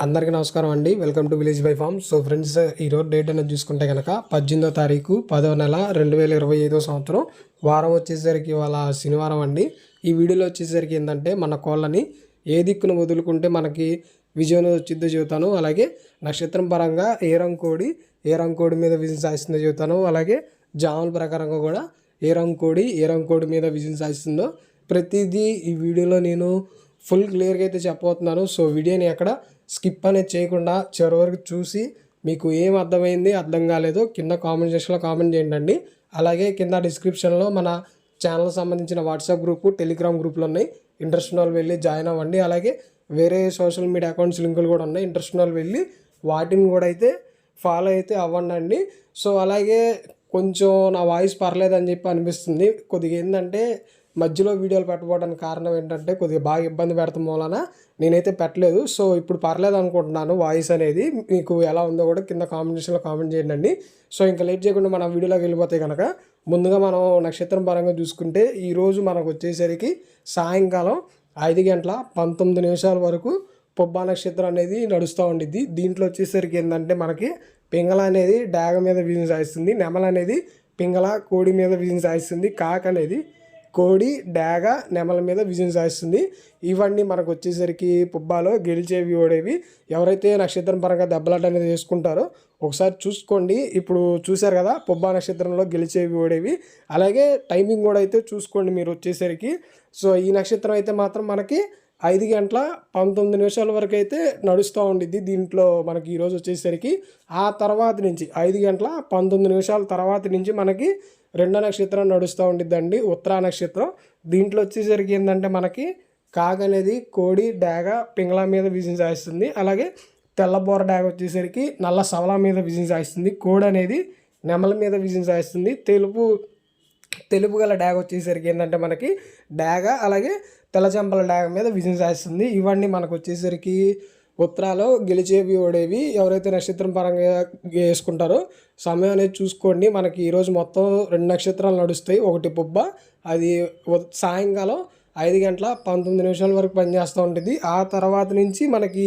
అందరికీ నమస్కారం అండి. Welcome to village by farm so friends ఈరోజు డేట్ అనేది చూసుకుంటే కనుక పద్దెనిమిదో తారీఖు పదో నెల రెండు వేల ఇరవై ఐదో సంవత్సరం. వారం వచ్చేసరికి ఇవాళ శనివారం అండి. ఈ వీడియోలో వచ్చేసరికి ఏంటంటే మన కోళ్ళని ఏ దిక్కును వదులుకుంటే మనకి విజయం వచ్చిందో చెబుతాను. అలాగే నక్షత్రం పరంగా ఏ రంగు కోడి ఏ కోడి మీద విజయం సాధిస్తుందో చెబుతాను. అలాగే జాముల ప్రకారంగా కూడా ఏ రంగు కోడి ఏ కోడి మీద విజయం సాధిస్తుందో ప్రతిదీ ఈ వీడియోలో నేను ఫుల్ క్లియర్గా అయితే చెప్పబోతున్నాను. సో వీడియోని ఎక్కడ స్కిప్ అనేది చేయకుండా చివరి వరకు చూసి మీకు ఏం అర్థమైంది అర్థం కాలేదో కింద కామెంట్ సెక్షన్లో కామెంట్ చేయండి అలాగే కింద డిస్క్రిప్షన్లో మన ఛానల్ సంబంధించిన వాట్సాప్ గ్రూపు టెలిగ్రామ్ గ్రూపులు ఉన్నాయి. ఇంట్రెస్ట్ వాళ్ళు వెళ్ళి జాయిన్ అవ్వండి. అలాగే వేరే సోషల్ మీడియా అకౌంట్స్ లింకులు కూడా ఉన్నాయి. ఇంట్రెస్ట్ వాళ్ళు వెళ్ళి వాటిని కూడా అయితే ఫాలో అయితే అవ్వండి అండి సో అలాగే కొంచెం నా వాయిస్ పర్లేదని చెప్పి అనిపిస్తుంది. కొద్దిగా ఏంటంటే మధ్యలో వీడియోలు పెట్టబోవడానికి కారణం ఏంటంటే కొద్దిగా బాగా ఇబ్బంది పెడతాం వలన నేనైతే పెట్టలేదు. సో ఇప్పుడు పర్లేదు అనుకుంటున్నాను వాయిస్ అనేది. మీకు ఎలా ఉందో కూడా కింద కామెంటేషన్లో కామెంట్ చేయండి సో ఇంకా లేట్ చేయకుండా మనం వీడియోలోకి వెళ్ళిపోతే కనుక ముందుగా మనం నక్షత్రం పరంగా చూసుకుంటే ఈరోజు మనకు వచ్చేసరికి సాయంకాలం ఐదు గంటల పంతొమ్మిది నిమిషాల వరకు పొబ్బా నక్షత్రం అనేది నడుస్తూ ఉండిద్ది. దీంట్లో వచ్చేసరికి ఏంటంటే మనకి పింగళ అనేది డాగ మీద విజయం సాధిస్తుంది నెమల అనేది పింగళ కోడి మీద విజయం సాధిస్తుంది కాక్ అనేది కోడి డాగ నెమల మీద విజయం సాధిస్తుంది. ఇవన్నీ మనకు వచ్చేసరికి పుబ్బాలో గెలిచేవి ఓడేవి. ఎవరైతే నక్షత్రం పరంగా దెబ్బలాట అనేది చేసుకుంటారో ఒకసారి చూసుకోండి. ఇప్పుడు చూశారు కదా పుబ్బా నక్షత్రంలో గెలిచేవి ఓడేవి. అలాగే టైమింగ్ కూడా అయితే చూసుకోండి మీరు వచ్చేసరికి. సో ఈ నక్షత్రం అయితే మాత్రం మనకి ఐదు గంటల పంతొమ్మిది నిమిషాల వరకు అయితే నడుస్తూ ఉండిద్ది దీంట్లో మనకి ఈరోజు వచ్చేసరికి. ఆ తర్వాత నుంచి ఐదు గంటల పంతొమ్మిది నిమిషాల తర్వాత నుంచి మనకి రెండో నక్షత్రం నడుస్తూ ఉండిద్దండి. ఉత్తరా నక్షత్రం. దీంట్లో వచ్చేసరికి ఏంటంటే మనకి కాగ అనేది కోడి డాగ పింగళ మీద విజయం సాయిస్తుంది. అలాగే తెల్లబోర డాగ వచ్చేసరికి నల్ల సవల మీద విజయం సాయిస్తుంది. కోడి అనేది నెమల మీద విజయం సాయిస్తుంది. తెలుపు తెలుపు గల డాగ్ వచ్చేసరికి ఏంటంటే మనకి డాగ అలాగే తెల్లచంపల డాగ మీద విజయం సాధిస్తుంది ఇవన్నీ మనకు వచ్చేసరికి ఉత్తరాలో గెలిచేవి ఓడేవి ఎవరైతే నక్షత్రం పరంగా వేసుకుంటారో సమయం అనేది చూసుకోండి. మనకి ఈరోజు మొత్తం రెండు నక్షత్రాలు నడుస్తాయి. ఒకటి పుబ్బ అది సాయంకాలం ఐదు గంటల పంతొమ్మిది నిమిషాల వరకు పనిచేస్తూ ఉంటుంది ఆ తర్వాత నుంచి మనకి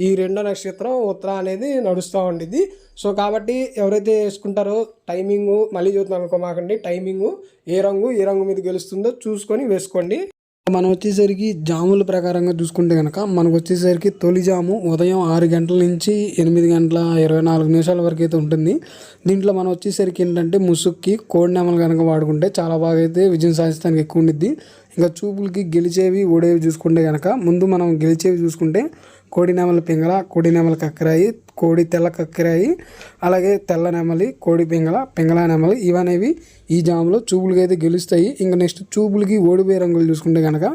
ఈ రెండో నక్షత్రం ఉత్తర అనేది నడుస్తూ ఉంటుంది సో కాబట్టి ఎవరైతే వేసుకుంటారో టైమింగు మళ్ళీ చూద్దాం అనుకోమాకండి టైమింగు ఏ రంగు ఏ రంగు మీద గెలుస్తుందో చూసుకొని వేసుకోండి. మనం వచ్చేసరికి జాముల ప్రకారంగా చూసుకుంటే కనుక మనకు వచ్చేసరికి తొలి జాము ఉదయం ఆరు గంటల నుంచి ఎనిమిది గంటల ఇరవై నాలుగు నిమిషాల వరకు అయితే ఉంటుంది. దీంట్లో మనం వచ్చేసరికి ఏంటంటే ముసుక్కి కోడి నెమలు కనుక వాడుకుంటే చాలా బాగా అయితే విజయం సాధిస్తానికి ఎక్కువ ఉండిద్ది. ఇంకా చూపులకి గెలిచేవి ఓడేవి చూసుకుంటే కనుక ముందు మనం గెలిచేవి చూసుకుంటే కోడి నెమలి పింగళ కోడి నెమలి కక్కరాయి కోడి తెల్ల కక్కరాయి అలాగే తెల్ల నెమలి కోడి పింగళ పింగళ నెమలి ఇవనేవి ఈ జాములో చూపులకి అయితే గెలుస్తాయి. ఇంకా నెక్స్ట్ చూపులకి ఓడిపోయే రంగులు చూసుకుంటే కనుక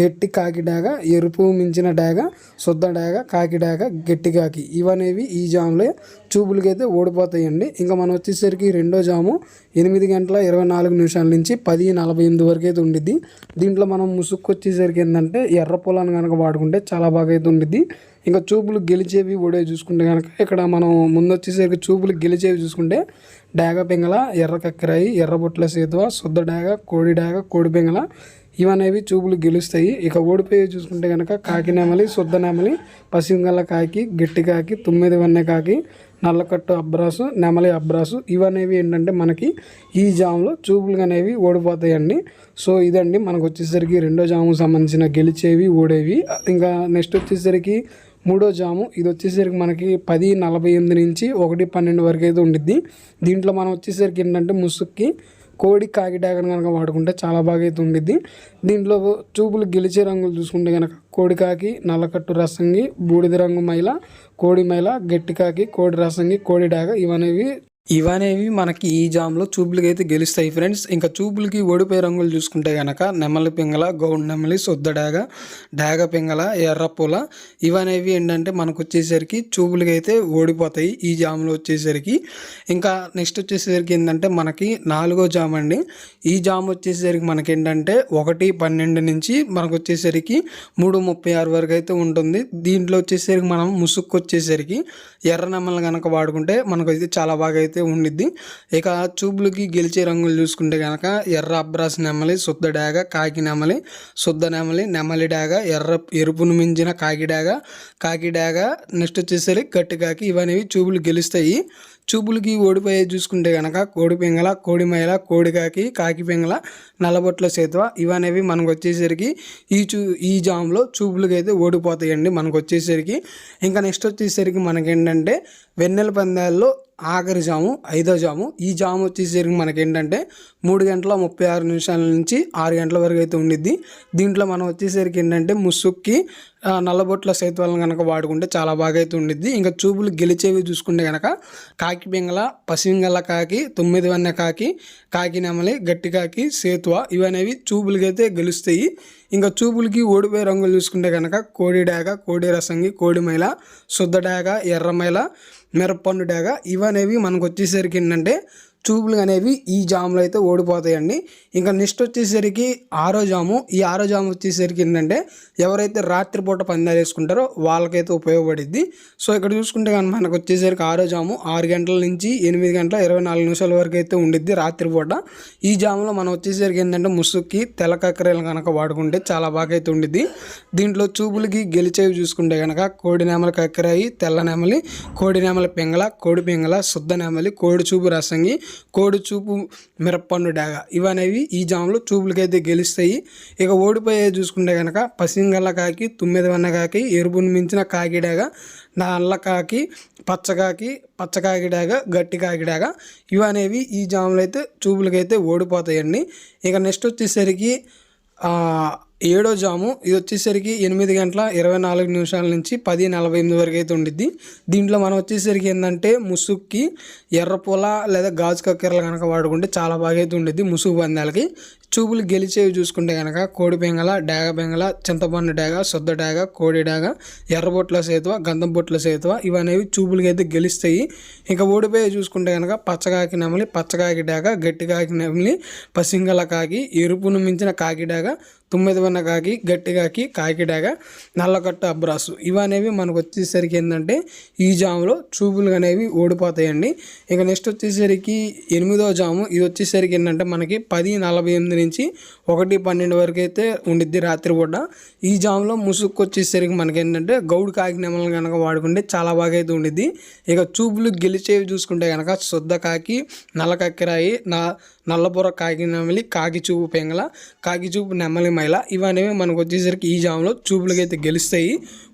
గట్టి కాకి డాగ ఎరుపు మించిన డాగ శుద్ధ డాగ కాకి డాగ గట్టి కాకి ఇవనేవి ఈ జాములో చూపులకి అయితే ఓడిపోతాయండి. ఇంకా మనం వచ్చేసరికి రెండో జాము ఎనిమిది గంటల ఇరవై నాలుగు నిమిషాల నుంచి పది నలభై ఎనిమిది వరకు అయితే ఉండిద్ది. దీంట్లో మనం ముసుక్కు వచ్చేసరికి ఏంటంటే ఎర్ర పొలాన్ని కనుక వాడుకుంటే చాలా బాగా అయితే ఉండిద్ది. ఇంకా చూపులు గెలిచేవి ఓడే చూసుకుంటే కనుక ఇక్కడ మనం ముందు వచ్చేసరికి చూపులు గెలిచేవి చూసుకుంటే డాగ పింగళ ఎర్ర కక్కరాయి ఎర్ర బొట్ల సేతువ శుద్ధ డాగ కోడి డాగ కోడి పింగళ ఇవనేవి చూపులు గెలుస్తాయి. ఇక ఓడిపోయి చూసుకుంటే కనుక కాకి నెమలి శుద్ధ నెమలి పసిగల కాకి గట్టి కాకి తొమ్మిది వన్నె కాకి నల్లకట్టు అబ్రాసు నెమలి అబ్రాసు ఇవనేవి ఏంటంటే మనకి ఈ జాములు చూపులు అనేవి ఓడిపోతాయండి. సో ఇదండి మనకు వచ్చేసరికి రెండో జాము సంబంధించిన గెలిచేవి ఓడేవి. ఇంకా నెక్స్ట్ వచ్చేసరికి మూడో జాము ఇది వచ్చేసరికి మనకి పది నలభై ఎనిమిది నుంచి ఒకటి పన్నెండు వరకు అయితే ఉండిద్ది. దీంట్లో మనం వచ్చేసరికి ఏంటంటే ముసుక్కి కోడి కాకి కనుక వాడుకుంటే చాలా బాగా అయితే ఉండిద్ది. దీంట్లో చూపులు గెలిచే రంగులు చూసుకుంటే కనుక కోడి కాకి నల్లకట్టు రసంగి బూడిద రంగు మైల కోడి మైల గట్టి కాకి కోడి రసంగి కోడి డాగ ఇవనేవి ఇవనేవి మనకి ఈ జామ్లో చూపులకి అయితే గెలుస్తాయి ఫ్రెండ్స్. ఇంకా చూపులకి ఓడిపోయే రంగులు చూసుకుంటే కనుక నెమలి పింగళ గౌడ్ నెమలి సొద్ద డాగ డాగ పింగళ ఎర్రపూల ఇవనేవి ఏంటంటే మనకు వచ్చేసరికి చూపులకి అయితే ఓడిపోతాయి ఈ జామ్లో వచ్చేసరికి. ఇంకా నెక్స్ట్ వచ్చేసరికి ఏంటంటే మనకి నాలుగో జామ్ అండి. ఈ జామ్ వచ్చేసరికి మనకి ఏంటంటే ఒకటి పన్నెండు నుంచి మనకు వచ్చేసరికి మూడు ముప్పై ఆరు వరకు అయితే ఉంటుంది. దీంట్లో వచ్చేసరికి మనం ముసుక్కు వచ్చేసరికి ఎర్ర నెమలు కనుక వాడుకుంటే మనకు అయితే చాలా బాగా అయితే అయితే ఉండిద్ది. ఇక చూపులకి గెలిచే రంగులు చూసుకుంటే కనుక ఎర్ర అబ్రాస్ నెమలి శుద్ధ డాగ కాకి నెమలి శుద్ధ నెమలి నెమలి డాగ ఎర్ర ఎరుపును మించిన కాకి డాగ కాకి డాగ నెక్స్ట్ వచ్చేసరికి గట్టి కాకి ఇవనేవి చూపులు గెలుస్తాయి. చూపులకి ఓడిపోయే చూసుకుంటే కనుక కోడి పింగళ కోడి మైల కోడికాకి కాకి పింగళ నల్లబొట్ల సేతువ ఇవనేవి మనకు వచ్చేసరికి ఈ చూ ఈ జామ్లో చూపులకి అయితే ఓడిపోతాయండి మనకు వచ్చేసరికి. ఇంకా నెక్స్ట్ వచ్చేసరికి మనకేంటంటే వెన్నెల పందాల్లో ఆఖరి జాము ఐదో జాము. ఈ జాము వచ్చేసరికి మనకేంటంటే మూడు గంటల ముప్పై ఆరు నిమిషాల నుంచి ఆరు గంటల వరకు అయితే ఉండిద్ది. దీంట్లో మనం వచ్చేసరికి ఏంటంటే ముసుక్కి నల్లబొట్ల సేతువాలను కనుక వాడుకుంటే చాలా బాగా అయితే ఉండిద్ది. ఇంకా చూపులు గెలిచేవి చూసుకుంటే కనుక కాకి పింగళ పసిపింగళ కాకి తొమ్మిది వన్న కాకి కాకి నెమలి గట్టి కాకి సేతువ ఇవనేవి చూపులకైతే గెలుస్తాయి. ఇంకా చూపులకి ఓడిపోయే రంగులు చూసుకుంటే కనుక కోడి డాగ కోడి రసంగి కోడి మైల శుద్ధ డాగ ఎర్ర మైల డాగ ఇవనేవి మనకు వచ్చేసరికి ఏంటంటే చూపులు అనేవి ఈ జాములో అయితే ఓడిపోతాయండి. ఇంకా నెక్స్ట్ వచ్చేసరికి ఆరో జాము. ఈ ఆరో జాము వచ్చేసరికి ఏంటంటే ఎవరైతే రాత్రిపూట పందాలు వేసుకుంటారో వాళ్ళకైతే ఉపయోగపడిద్ది. సో ఇక్కడ చూసుకుంటే కానీ మనకు వచ్చేసరికి ఆరో జాము ఆరు గంటల నుంచి ఎనిమిది గంటల ఇరవై నాలుగు నిమిషాల వరకు అయితే ఉండిద్ది రాత్రిపూట ఈ జాములో మనం వచ్చేసరికి ఏంటంటే ముసుక్కి తెల్ల కక్కరేలు కనుక వాడుకుంటే చాలా బాగా అయితే ఉండిద్ది. దీంట్లో చూపులకి గెలిచేవి చూసుకుంటే కనుక కోడి నెమలి కక్కరాయి తెల్ల నెమలి కోడి నెమలి పింగళ కోడి పింగళ శుద్ధ నెమలి కోడి చూపు రసంగి కోడి చూపు మిరప్పండు డాగ ఇవనేవి ఈ జాములు చూపులకైతే గెలుస్తాయి. ఇక ఓడిపోయే చూసుకుంటే కనుక పసింగల్ల కాకి తుమ్మిది వన్న కాకి ఎరుపును మించిన కాకి డాగ నల్ల కాకి పచ్చకాకి పచ్చకాకి డాగ గట్టి కాకి డాగ ఇవనేవి ఈ జాములు అయితే చూపులకైతే ఓడిపోతాయండి. ఇక నెక్స్ట్ వచ్చేసరికి ఏడో జాము. ఇది వచ్చేసరికి ఎనిమిది గంటల ఇరవై నాలుగు నిమిషాల నుంచి పది నలభై ఎనిమిది వరకు అయితే ఉండిద్ది. దీంట్లో మనం వచ్చేసరికి ఏంటంటే ముసుగుకి ఎర్రపూల లేదా గాజు కక్కెరలు కనుక వాడుకుంటే చాలా బాగా అయితే ఉండిద్ది ముసుగు పందాలకి. చూపులు గెలిచేవి చూసుకుంటే కనుక కోడి బెంగళ డేగ బెంగళ చింతపండు డాగ శుద్ధ డాగ కోడి డాగ ఎర్రబొట్ల సేతువ గంధం బొట్ల సేతువ ఇవనేవి చూపులకి అయితే గెలుస్తాయి. ఇంకా ఓడిపోయి చూసుకుంటే కనుక పచ్చకాకి నెమలి పచ్చకాకి డాగ గట్టికాకి నెమలి పసింగల కాకి ఎరుపును మించిన కాకి డేగ తొమ్మిది వన్న కాకి గట్టి కాకి కాకిడాగా నల్లకట్ట అబ్రాసు ఇవనేవి మనకు వచ్చేసరికి ఏంటంటే ఈ జాములో చూపులు అనేవి ఓడిపోతాయండి ఇక నెక్స్ట్ వచ్చేసరికి ఎనిమిదో జాము. ఇది వచ్చేసరికి ఏంటంటే మనకి పది నలభై ఎనిమిది నుంచి ఒకటి పన్నెండు వరకు అయితే ఉండిద్ది రాత్రి పూట. ఈ జాములో ముసుగు వచ్చేసరికి మనకి ఏంటంటే గౌడు కాకి నెమలను కనుక వాడుకుంటే చాలా బాగా అయితే ఉండిద్ది. ఇక చూపులు గెలిచేవి చూసుకుంటే కనుక శుద్ధ కాకి నల్ల కక్కిరాయి నా నల్లబుర్ర కాకి నెమలి కాకి చూపు పెంగల కాకి చూపు నెమలి మైల ఇవనేవి మనకు వచ్చేసరికి ఈ జాములో చూపులకి అయితే గెలుస్తాయి.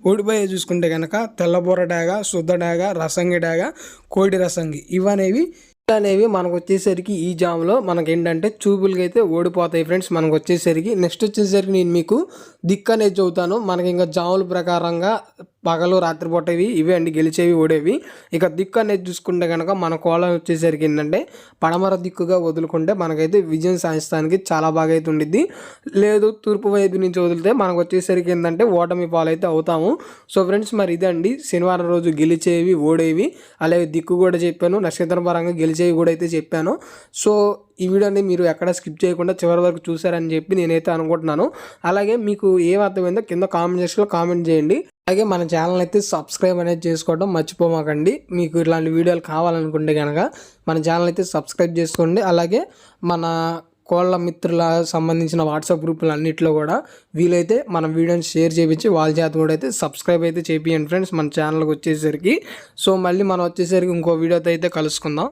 ఓడిపోయే చూసుకుంటే కనుక తెల్లబుర్ర డాగ శుద్ధ డాగ రసంగి డాగ కోడి రసంగి ఇవనేవి అనేవి మనకు వచ్చేసరికి ఈ జామ్లో మనకి ఏంటంటే చూపులకి అయితే ఓడిపోతాయి ఫ్రెండ్స్. మనకు వచ్చేసరికి నెక్స్ట్ వచ్చేసరికి నేను మీకు దిక్కు అనేది చదువుతాను మనకి ఇంకా జాముల ప్రకారంగా పగలు రాత్రిపూట ఇవి ఇవే అండి గెలిచేవి ఓడేవి. ఇక దిక్కు అనేది చూసుకుంటే కనుక మన కోలం వచ్చేసరికి ఏంటంటే పడమర దిక్కుగా వదులుకుంటే మనకైతే విజయం సాధించడానికి చాలా బాగా అయితే ఉండిద్ది. లేదు తూర్పు వైపు నుంచి వదిలితే మనకు వచ్చేసరికి ఏంటంటే ఓటమి పాలైతే అవుతాము. సో ఫ్రెండ్స్ మరి ఇదండి శనివారం రోజు గెలిచేవి ఓడేవి. అలాగే దిక్కు కూడా చెప్పాను. నక్షత్రం పరంగా గెలిచేవి కూడా అయితే చెప్పాను. సో ఈ వీడియోని మీరు ఎక్కడ స్కిప్ చేయకుండా చివరి వరకు చూసారని చెప్పి నేనైతే అనుకుంటున్నాను. అలాగే మీకు ఏం అర్థమైందో కింద కామెంట్ సెక్షన్లో కామెంట్ చేయండి. అలాగే మన ఛానల్ అయితే సబ్స్క్రైబ్ అనేది చేసుకోవడం మర్చిపోమాకండి. మీకు ఇలాంటి వీడియోలు కావాలనుకుంటే కనుక మన ఛానల్ అయితే సబ్స్క్రైబ్ చేసుకోండి. అలాగే మన కోళ్ళ మిత్రుల సంబంధించిన వాట్సాప్ గ్రూపులు అన్నింటిలో కూడా వీలైతే మన వీడియోని షేర్ చేయించి వాళ్ళ చేత కూడా అయితే సబ్స్క్రైబ్ అయితే చేపియండి ఫ్రెండ్స్ మన ఛానల్కి వచ్చేసరికి. సో మళ్ళీ మనం వచ్చేసరికి ఇంకో వీడియోతో అయితే కలుసుకుందాం.